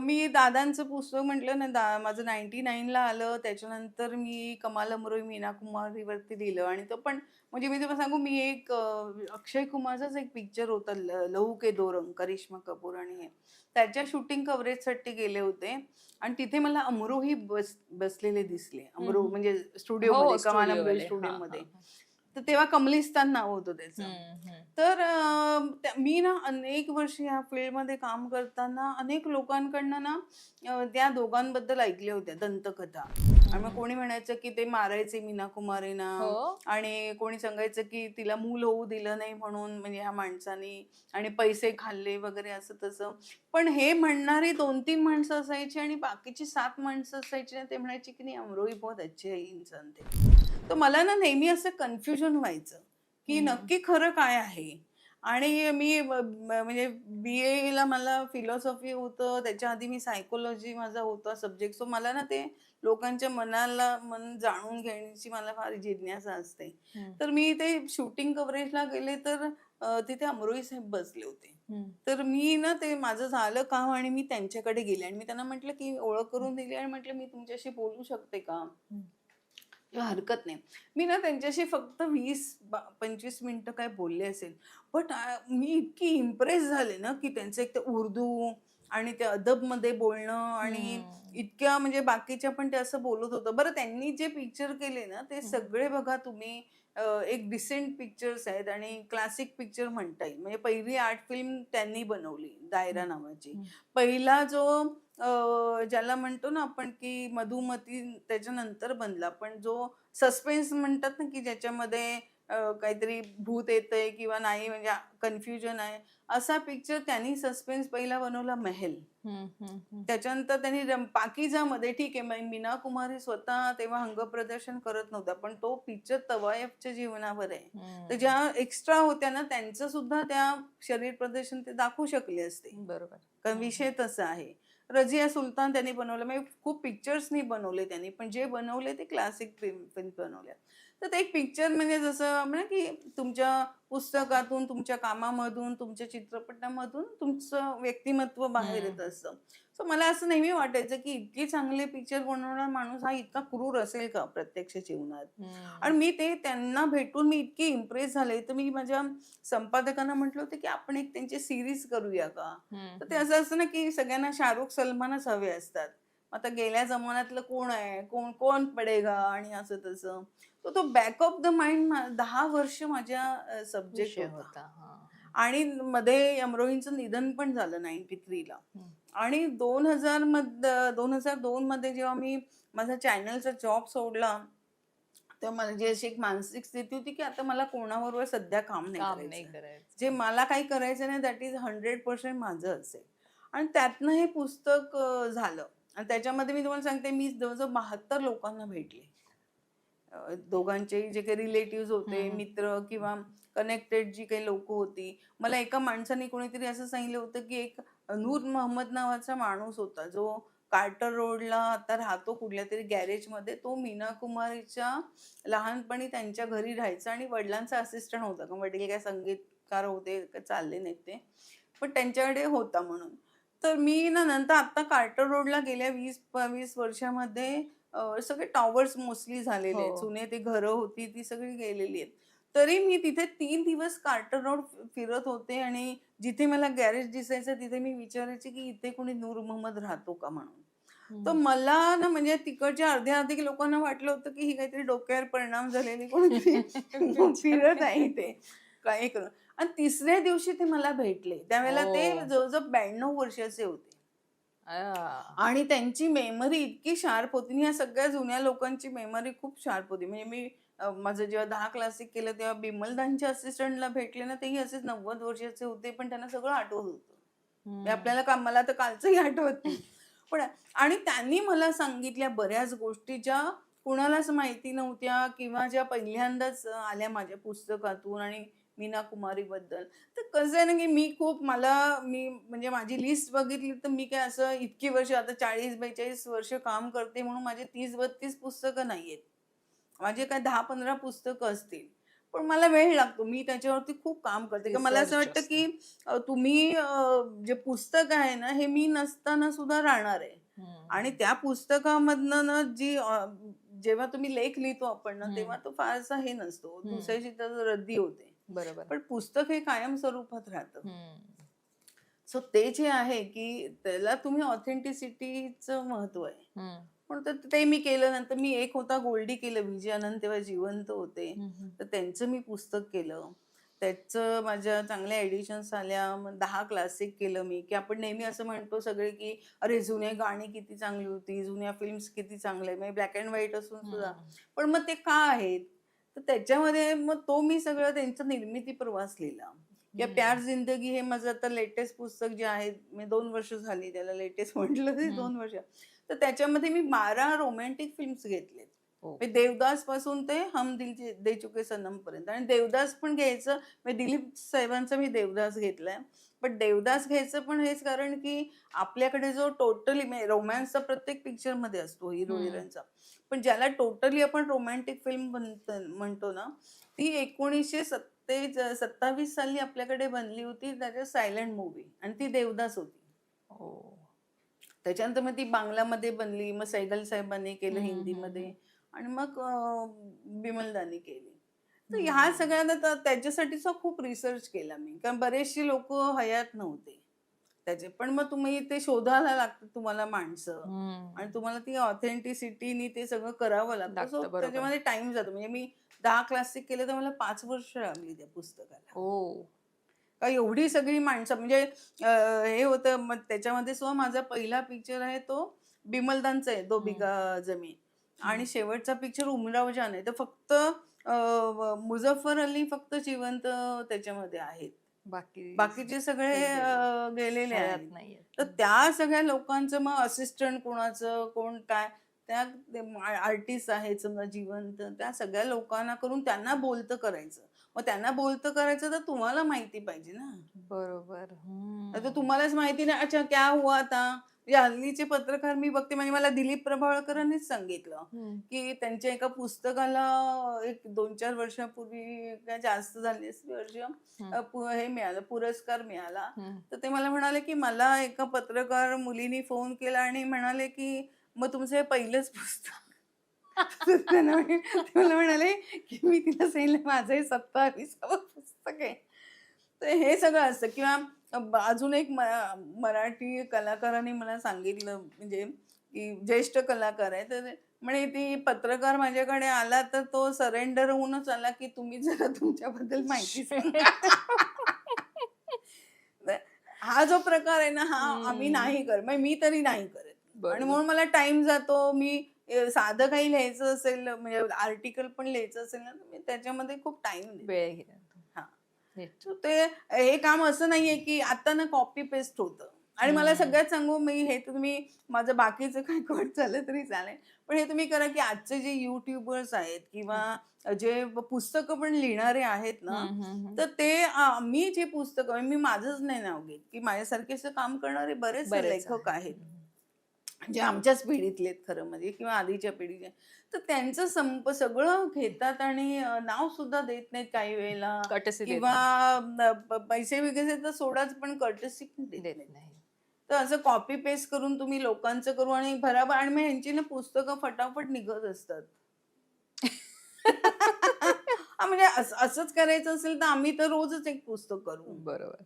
मी दादांचं पुस्तक म्हटलं ना दा माझं नाईन्टी नाईनला आलं. त्याच्यानंतर मी कमाल अमरोई मीना कुमारीवरती लिहिलं आणि तो पण म्हणजे मी तुम्हाला सांगू मी एक अक्षय कुमारचाच एक पिक्चर होता लहू के दो रंग करिश्मा कपूर आणि हे. त्याच्या शूटिंग कव्हरेजसाठी गेले होते. आणि तिथे मला अमरोही बस बसलेले दिसले. अमरो. म्हणजे हो, स्टुडिओमध्ये कमाल वाले. स्टुडिओमध्ये हा, हा, तर तेव्हा कमलिस्तान नाव होतं त्याचं. तर मी ना अनेक वर्ष या फील्डमध्ये काम करताना अनेक लोकांकडनं ना त्या दोघांबद्दल ऐकल्या होत्या दंतकथा. आणि मग कोणी म्हणायचं की ते मारायचे मीना कुमारीना हो. आणि कोणी सांगायचं की तिला मूल होऊ दिलं नाही म्हणून म्हणजे ह्या माणसाने आणि पैसे खाल्ले वगैरे असं तसं. पण हे म्हणणारी दोन तीन माणसं असायची आणि बाकीची सात माणसं असायची ना ते म्हणायची की नाही अमरोही बहुत अच्छे इंसान ते. तर मला ना नेहमी असं कन्फ्युजन व्हायचं की. नक्की खरं काय आहे? आणि मी म्हणजे बी एला मला फिलॉसॉफी होतं त्याच्या आधी मी सायकोलॉजी माझा होता सब्जेक्ट सो मला ना ते लोकांच्या मनाला मन जाणून घेण्याची मला फार जिज्ञासा असते. तर मी ते शूटिंग कव्हरेजला गेले तर तिथे अमरोही साहेब बसले होते. तर मी ना ते माझं झालं काम आणि मी त्यांच्याकडे गेले आणि मी त्यांना म्हटलं की ओळख करून दिली आणि म्हटलं मी तुमच्याशी बोलू शकते का? हरकत नाही. मी ना त्यांच्याशी फक्त वीस पंचवीस मिनिटं काय बोलले असेल. बट मी इतकी इम्प्रेस झाले ना की त्यांचं एक ते उर्दू आणि ते अदबमध्ये बोलणं आणि. इतक्या म्हणजे बाकीच्या पण ते असं बोलत होतं. बरं त्यांनी जे पिक्चर केले ना ते सगळे बघा तुम्ही एक डिसेंट पिक्चर्स आहेत आणि क्लासिक पिक्चर म्हणता येईल. म्हणजे पहिली आर्ट फिल्म त्यांनी बनवली दायरा नावाची. पहिला जो ज्याला म्हणतो ना आपण की मधुमती त्याच्यानंतर बनला. पण जो सस्पेन्स म्हणतात ना की ज्याच्यामध्ये काहीतरी भूत येतंय किंवा नाही म्हणजे कन्फ्युजन आहे असा पिक्चर त्यांनी सस्पेन्स पहिला बनवला महल. त्याच्यानंतर त्यांनी पाकीजामध्ये ठीक आहे मै- मीना कुमारी स्वतः तेव्हा अंगप्रदर्शन करत नव्हता पण तो पिक्चर तवायफच्या जीवनावर आहे तर. ज्या एक्स्ट्रा होत्या ना त्यांचं सुद्धा त्या शरीर प्रदर्शन ते दाखवू शकले असते बरोबर कारण. विषय तसा आहे रजिया सुलतान त्यांनी बनवलं. म्हणजे खूप पिक्चर्सनी बनवले त्यांनी. पण जे बनवले ते क्लासिक फिल्म बनवल्या तर ते एक पिक्चर म्हणजे जसं म्हणा की तुमच्या पुस्तकातून तुमच्या कामामधून तुमच्या चित्रपटामधून तुमचं व्यक्तिमत्व बाहेर येत असतं. सो मला असं नेहमी वाटायचं की इतकी चांगले पिक्चर बनवणारा माणूस हा इतका क्रूर असेल का प्रत्यक्ष जीवनात. आणि मी ते त्यांना भेटून मी इतकी इम्प्रेस झाले. तर मी माझ्या संपादकांना म्हटलं होतं की आपण एक त्यांची सिरीज करूया का? तर ते असं असतं ना की सगळ्यांना शाहरुख सलमानच हवे असतात. आता गेल्या जमान्यातलं कोण आहे? कोण कोण पडेगा? आणि असं तसं. तर तो बॅक ऑफ द माइंड दहा वर्ष माझ्या सब्जेक्ट होता. आणि मध्ये अमरोहींचं निधन पण झालं नाईन्टी थ्रीला. आणि दोन हजारमध्ये दोन हजार दोन मध्ये जेव्हा मी माझा चॅनलचा जॉब सोडला तेव्हा माझी अशी एक मानसिक स्थिती होती की आता मला कोणाबरोबर सध्या काम नाही करायचं. जे मला काही करायचं नाही दॅट इज हंड्रेड पर्सेंट माझं असेल. आणि त्यातनं हे पुस्तक झालं. आणि त्याच्यामध्ये मी तुम्हाला सांगते मी जवळजवळ बहात्तर लोकांना भेटले. दोघांचे जे काही रिलेटिव्ह होते. मित्र किंवा कनेक्टेड जी काही लोक होती मला एका माणसाने कोणीतरी असं सांगितलं होतं की एक नूर मोहम्मद नावाचा माणूस होता जो कार्टर रोडला आता राहतो कुठल्या तरी गॅरेजमध्ये तो मीना कुमारीच्या लहानपणी त्यांच्या घरी राहायचा आणि वडिलांचा असिस्टंट होता. कारण वडील काय संगीतकार होते काय चालले नाहीत ते. पण त्यांच्याकडे होता म्हणून. तर मी ना नंतर आता कार्टर रोडला गेल्या वीस वीस वर्षामध्ये सगळे टॉवर्स मोस्टली झालेले आहेत हो. जुने ते घरं होती ती सगळी गेलेली आहेत तरी मी तिथे तीन दिवस कार्टर रोड फिरत होते आणि जिथे मला गॅरेज दिसायचं तिथे मी विचारायचे की इथे कोणी नूर मोहम्मद राहतो का म्हणून तर. मला ना म्हणजे तिकडच्या अर्ध्या अधिक लोकांना वाटलं होतं की ही काहीतरी डोक्यावर परिणाम झालेली कोणीतरी फिरत आहे ते काय करून आणि तिसऱ्या दिवशी ते मला भेटले त्यावेळेला ते हो. जवळजवळ ब्याण्णव वर्षाचे होते. आणि त्यांची मेमरी इतकी शार्प होती आणि या सगळ्या जुन्या लोकांची मेमरी खूप शार्प होती. म्हणजे मी अं, माझं जेव्हा दहा क्लासिक केलं तेव्हा बिमलदांच्या असिस्टंटला भेटले ना तेही असेच नव्वद वर्षाचे होते पण त्यांना सगळं आठवत होतं. म्हणजे आपल्याला का मला तर कालचंही आठवत नाही. पण आणि त्यांनी मला सांगितल्या बऱ्याच गोष्टी ज्या कुणालाच माहिती नव्हत्या किंवा ज्या पहिल्यांदाच आल्या माझ्या पुस्तकातून आणि मीना कुमारी बद्दल तर कसं आहे ना की मी खूप मला मी म्हणजे माझी लिस्ट बघितली तर मी काय असं इतकी वर्ष आता चाळीस बेचाळीस वर्ष काम करते म्हणून माझे तीस बत्तीस पुस्तकं नाही आहेत माझे काय दहा पंधरा पुस्तकं असतील पण मला वेळ लागतो मी त्याच्यावरती खूप काम करते मला असं वाटतं. की तुम्ही जे पुस्तक आहे ना हे मी नसताना सुद्धा राहणार आहे. आणि त्या पुस्तकामधनं ना जी जेव्हा तुम्ही लेख लिहितो आपण ना. तेव्हा तो फारसा हे नसतो. दुसऱ्याची तर रद्दी होते बरोबर. पण पुस्तक हे कायम स्वरूपात राहतं. सो ते जे आहे की त्याला तुम्ही ऑथेंटिसिटीचं महत्त्व आहे. पण तर ते मी केलं नंतर मी एक होता गोल्डी केलं विजय आनंद तेव्हा जिवंत होते. तर त्यांचं मी पुस्तक केलं. त्याचं माझ्या चांगल्या एडिशन्स आल्या. मग दहा क्लासिक केलं मी की आपण नेहमी असं म्हणतो सगळे की अरे जुने गाणी किती चांगली होती जुन्या फिल्म्स किती चांगले म्हणजे ब्लॅक अँड व्हाईट असून सुद्धा. पण मग ते का आहेत? तर त्याच्यामध्ये मग तो मी सगळं त्यांचा निर्मिती प्रवास लिहिला या. प्यार जिंदगी हे माझं आता लेटेस्ट पुस्तक जे आहे मी दोन वर्ष झाली त्याला लेटेस्ट म्हटलं ते. दोन वर्ष तर त्याच्यामध्ये मी बारा रोमॅन्टिक फिल्म्स घेतलेत देवदासपासून ते हम दिल दे चुके सनम पर्यंत आणि देवदास पण घ्यायचं दिलीप साहेबांचा मी देवदास घेतलाय. पण देवदास घ्यायचं पण हेच कारण की आपल्याकडे जो टोटली रोमॅन्सचा प्रत्येक पिक्चरमध्ये असतो हिरो. हिरोईनचा पण ज्याला टोटली आपण रोमॅन्टिक फिल्म म्हणतो ना ती एकोणीसशे सत्तेच सत्तावीस साली आपल्याकडे बनली होती त्याच्या सायलेंट मूवी आणि ती देवदास होती. हो. त्याच्यानंतर मग ती बांगलामध्ये बनली मग सैगल साहेबांनी केलं हिंदीमध्ये. आणि मग बिमलदानी केली. तर. ह्या सगळ्यांना तर त्याच्यासाठीचा खूप रिसर्च केला मी. कारण बरेचसे लोक हयात नव्हते त्याचे. पण मग तुम्ही ते शोधायला लागतं तुम्हाला माणसं. आणि तुम्हाला ती ऑथेंटिसिटीनी ते सगळं करावं लागतं. सो. त्याच्यामध्ये टाइम जातो. म्हणजे मी दहा क्लासिक केले तर मला पाच वर्ष लागली त्या पुस्तकाला. हो. का एवढी सगळी माणसं म्हणजे हे होतं. मग त्याच्यामध्ये सुद्धा माझा पहिला पिक्चर आहे तो बिमलदानचा आहे दो. बिगा जमीन. आणि. शेवटचा पिक्चर उमराव जान आहे तर फक्त मुझफ्फर अली फक्त जिवंत त्याच्यामध्ये आहेत. बाकी बाकीचे सगळे गेलेले आहेत. नाहीये तर त्या सगळ्या लोकांचं मग असिस्टंट कोणाचं कोण काय त्या आर्टिस्ट आहेत समजा जिवंत त्या सगळ्या लोकांना करून त्यांना बोलतं करायचं. मग त्यांना बोलतं करायचं तर तुम्हाला माहिती पाहिजे ना. बरोबर. आता तुम्हालाच माहिती नाही अच्छा क्या हुआ था म्हणजे हल्लीचे पत्रकार मी बघते म्हणजे मला दिलीप प्रभावळकरांनीच सांगितलं हम्म. की त्यांच्या एका पुस्तकाला एक दोन चार वर्षापूर्वी काय जास्त झाली वर्ष अ, पु- हे मिळालं पुरस्कार मिळाला. हम्म. तर ते मला म्हणाले की मला एका पत्रकार मुलीने फोन केला आणि म्हणाले की मग तुमचं हे पहिलंच पुस्तक त्यांना मला म्हणाले की मी तिला सांगितलं माझं हे सत्तावीसावं पुस्तक आहे. तर हे सगळं असतं. किंवा अजून एक मराठी कलाकाराने मला सांगितलं म्हणजे की ज्येष्ठ कलाकार आहे तर ते म्हणे ती पत्रकार माझ्याकडे आला तर तो सरेंडर होऊनच आला की तुम्ही जरा तुमच्याबद्दल माहिती सांगा. हा जो प्रकार आहे ना हा आम्ही. नाही करत. म्हणजे मी तरी नाही करत. आणि. म्हणून मला टाइम जातो मी साधं काही लिहायचं असेल म्हणजे आर्टिकल पण लिहायचं असेल ना तर त्याच्यामध्ये खूप टाइम वेळ घे हा. नीट. So ते हे काम असं नाहीये की आता ना कॉपी पेस्ट होतं आणि मला. सगळ्यात सांगू मी हे तुम्ही माझं बाकीचं काही कट झालं तरी चालेल पण हे तुम्ही करा की आजचे जे युट्यूबर्स आहेत किंवा जे पुस्तकं पण लिहिणारे आहेत ना. तर ते मी जे पुस्तक मी माझंच नाही नाव घेत की माझ्यासारखे असं काम करणारे बरेच लेखक आहे. आहेत जे आमच्याच पिढीतले आहेत खरं म्हणजे किंवा आधीच्या पिढीचे. तर त्यांचं संप सगळं घेतात आणि नाव सुद्धा देत नाहीत काही वेळेला. किंवा पैसे वगैरे तर सोडाच पण कर्टसी पण देत. नाही. तर असं कॉपी पेस्ट करून तुम्ही लोकांचं करू आणि भराभर आणि मग यांची ना पुस्तकं फटाफट निघत असतात. म्हणजे असं- असंच करायचं असेल तर आम्ही तर रोजच एक पुस्तक करू. बरोबर.